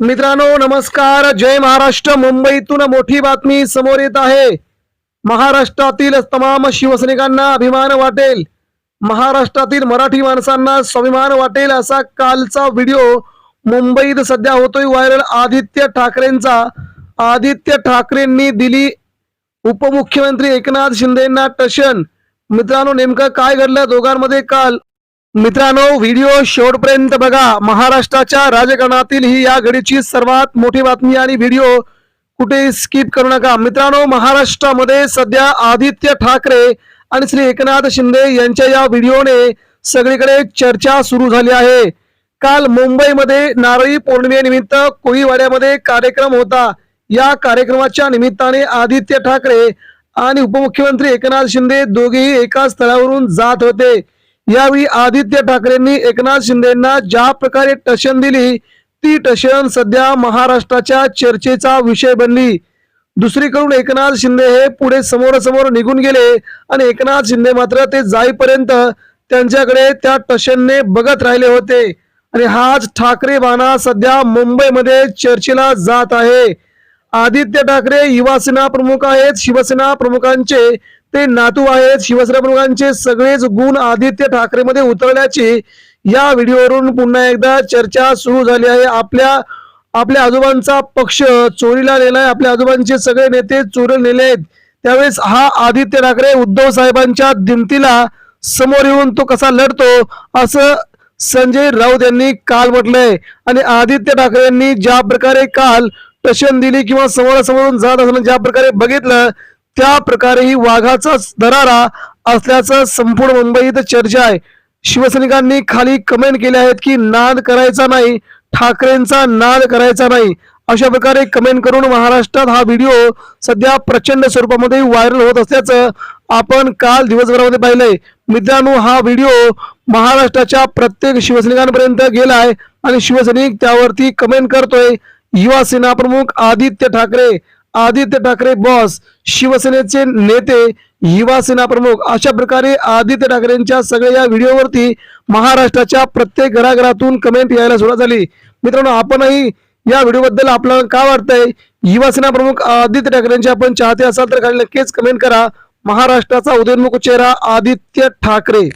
मित्रांनो नमस्कार. जय महाराष्ट्र. मुंबईतून मोठी बातमी समोर येत आहे. महाराष्ट्रातील तमाम शिवसैनिकांना अभिमान वाटेल. महाराष्ट्रातील मराठी माणसांना स्वाभिमान वाटेल असा कालचा व्हिडिओ मुंबईत सध्या होतोय व्हायरल. आदित्य ठाकरेंचा. आदित्य ठाकरेंनी दिली उपमुख्यमंत्री एकनाथ शिंदेना टशन. मित्रांनो नेमकं काय घडलं दोघांमध्ये काल? मित्रांनो व्हिडिओ शेवटपर्यंत बघा. महाराष्ट्राच्या राजकारणातील ही या घडीची सर्वात मोठी बातमी आणि व्हिडिओ कुठे स्किप करू नका. मित्रांनो महाराष्ट्रामध्ये सध्या आदित्य ठाकरे आणि श्री एकनाथ शिंदे यांच्या या व्हिडिओने सगळीकडे चर्चा सुरू झाली आहे. काल मुंबईमध्ये नारळी पौर्णिमेनिमित्त कोळीवाड्यामध्ये कार्यक्रम होता. या कार्यक्रमाच्या निमित्ताने आदित्य ठाकरे आणि उपमुख्यमंत्री एकनाथ शिंदे दोघेही एका स्थळावरून जात होते. यावेळी आदित्य ठाकरेंनी एकनाथ शिंदेना ज्या प्रकारे टशन दिली ती टशन सध्या महाराष्ट्राच्या चर्चेचा विषय बनली. दुसरीकडून एकनाथ शिंदे हे पुढे समोरासमोर निघून गेले आणि एकनाथ शिंदे मात्र ते जाईपर्यंत त्यांच्याकडे त्या टशनने बघत राहिले होते. आणि हाच ठाकरे बाणा सध्या मुंबईमध्ये चर्चेला जात आहे. आदित्य ठाकरे युवासेना प्रमुख आहेत. शिवसेना प्रमुखांचे ते नातू आहेत. शिवसेना प्रमुखांचे सगळेच गुण आदित्य ठाकरे मध्ये उतरल्याची या व्हिडिओवरून पुन्हा एकदा चर्चा सुरू झाली आहे. आपल्या आपल्या आजोबांचा पक्ष चोरीला नेलाय. आपल्या आजोबांचे सगळे नेते चोरीला नेले आहेत. त्यावेळेस हा आदित्य ठाकरे उद्धव साहेबांच्या दिमतीला समोर येऊन तो कसा लढतो असं संजय राऊत यांनी काल म्हटलंय. आणि आदित्य ठाकरे यांनी ज्या प्रकारे काल टशन दिली किंवा समोरासमोरून जात असताना ज्या प्रकारे बघितलं त्या प्रकारे ही वाघाचा दरारा असल्याचं संपूर्ण मुंबईत चर्चा आहे. शिवसैनिकांनी खाली कमेंट केले आहेत की नाद करायचा नाही ठाकरेंचा नाद करायचा नाही अशा प्रकारे कमेंट करून महाराष्ट्रात हा व्हिडिओ सध्या प्रचंड स्वरूपामध्ये व्हायरल होत असल्याचं आपण काल दिवसभरामध्ये पाहिलंय. मित्रांनो हा व्हिडिओ महाराष्ट्राच्या प्रत्येक शिवसैनिकांपर्यंत गेलाय आणि शिवसैनिक त्यावरती कमेंट करतोय. युवा सेना प्रमुख आदित्य ठाकरे. आदित्य ठाकरे बॉस शिवसेनेचे नेते युवा सेना प्रमुख अशा प्रकारे आदित्य ठाकरेंच्या सगळ्या या व्हिडिओवरती महाराष्ट्राच्या प्रत्येक घराघरातून कमेंट यायला सुरुवात झाली. मित्रांनो आपणही या व्हिडिओबद्दल आपल्याला काय वाटतंय? युवासेना प्रमुख आदित्य ठाकरेंचे आपण चाहते असाल तर खाली नक्कीच कमेंट करा. महाराष्ट्राचा उदयोन्मुख चेहरा आदित्य ठाकरे.